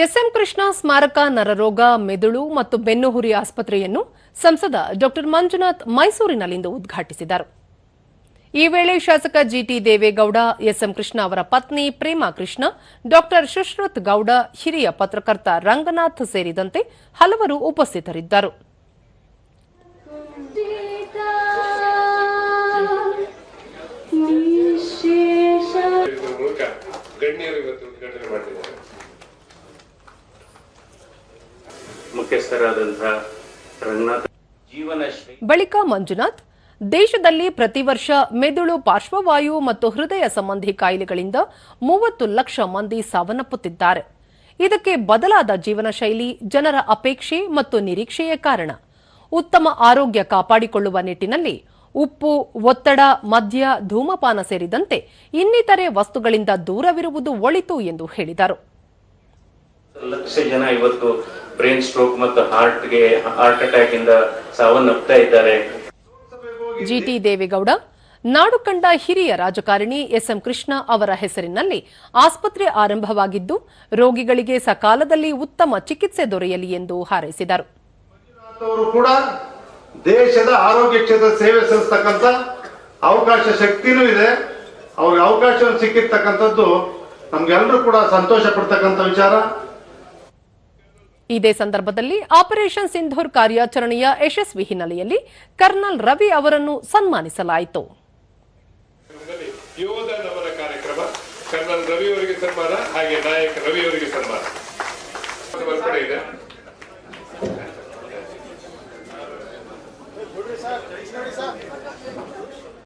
S M Krishna ಸ್ಮಾರಕ ನರರೋಗ ಮೆದುಳು ಮತ್ತು ಬೆನ್ನುಹುರಿ ಆಸ್ಪತ್ರೆಯನ್ನು ಸಂಸದ ಡಾಕ್ಟರ್ ಮಂಜುನಾಥ್ ಮೈಸೂರಿನಲ್ಲಿಂದು ಉದ್ಘಾಟಿಸಿದರು. ಈ ವೇಳೆ ಶಾಸಕ ಜಿಟಿ ದೇವೇಗೌಡ ಎಸ್ಎಂ ಕೃಷ್ಣ ಅವರ ಪತ್ನಿ ಪ್ರೇಮಾ ಕೃಷ್ಣ ಡಾಕ್ಟರ್ ಸುಶ್ರುತ್ ಗೌಡ ಹಿರಿಯ ಪತ್ರಕರ್ತ ರಂಗನಾಥ್ ಸೇರಿದಂತೆ ಹಲವರು ಉಪಸ್ಥಿತರಿದ್ದರು. ಗಣ್ಯರು ಇವತ್ತು ಉದ್ಘಾಟನೆ ಮಾಡ್ತಿದ್ದಾರೆ. ಮುಖ್ಯಸ್ಥರಾದಂತಹ ರಂಗನಾಥ್. ಜೀವನ ಬಳಿಕ ಮಂಜುನಾಥ್ ದೇಶದಲ್ಲಿ ಪ್ರತಿ ವರ್ಷ ಮೆದುಳು ಪಾರ್ಶ್ವವಾಯು ಮತ್ತು ಹೃದಯ ಸಂಬಂಧಿ ಕಾಯಿಲೆಗಳಿಂದ ಮೂವತ್ತು ಲಕ್ಷ ಮಂದಿ ಸಾವನ್ನಪ್ಪುತ್ತಿದ್ದಾರೆ. ಇದಕ್ಕೆ ಬದಲಾದ ಜೀವನ ಶೈಲಿ ಜನರ ಅಪೇಕ್ಷೆ ಮತ್ತು ನಿರೀಕ್ಷೆಯ ಕಾರಣ. ಉತ್ತಮ ಆರೋಗ್ಯ ಕಾಪಾಡಿಕೊಳ್ಳುವ ನಿಟ್ಟಿನಲ್ಲಿ ಉಪ್ಪು ಒತ್ತಡ ಮದ್ಯ ಧೂಮಪಾನ ಸೇರಿದಂತೆ ಇನ್ನಿತರೆ ವಸ್ತುಗಳಿಂದ ದೂರವಿರುವುದು ಒಳಿತು ಎಂದು ಹೇಳಿದರು. ಲಕ್ಷ ಜನ ಇವತ್ತು ಬ್ರೈನ್ ಸ್ಟ್ರೋಕ್ ಮತ್ತು ಹಾರ್ಟ್ಗೆ ಹಾರ್ಟ್ ಅಟ್ಯಾಕ್ ಇಂದ ಸಾವನ್ನಪ್ತಾ ಇದ್ದಾರೆ. ಜಿಟಿ ದೇವೇಗೌಡ ನಾಡು ಕಂಡ ಹಿರಿಯ ರಾಜಕಾರಣಿ ಎಸ್ಎಂ ಕೃಷ್ಣ ಅವರ ಹೆಸರಿನಲ್ಲಿ ಆಸ್ಪತ್ರೆ ಆರಂಭವಾಗಿದ್ದು ರೋಗಿಗಳಿಗೆ ಸಕಾಲದಲ್ಲಿ ಉತ್ತಮ ಚಿಕಿತ್ಸೆ ದೊರೆಯಲಿ ಎಂದು ಹಾರೈಸಿದರು. ಅವರು ಕೂಡ ದೇಶದ ಆರೋಗ್ಯ ಕ್ಷೇತ್ರ ಸೇವೆ ಸಲ್ಲಿಸ್ತಕ್ಕಂಥ ಅವಕಾಶ ಶಕ್ತಿನೂ ಇದೆ. ಅವ್ರಿಗೆ ಅವಕಾಶ ಸಿಕ್ಕಿರ್ತಕ್ಕಂಥದ್ದು ನಮ್ಗೆಲ್ಲರೂ ಕೂಡ ಸಂತೋಷ ಪಡ್ತಕ್ಕಂಥ ವಿಚಾರ. ಇದೇ ಸಂದರ್ಭದಲ್ಲಿ ಆಪರೇಷನ್ ಸಿಂಧೂರ್ ಕಾರ್ಯಾಚರಣೆಯ ಯಶಸ್ವಿ ಹಿನ್ನೆಲೆಯಲ್ಲಿ ಕರ್ನಲ್ ರವಿ ಅವರನ್ನು ಸನ್ಮಾನಿಸಲಾಯಿತು.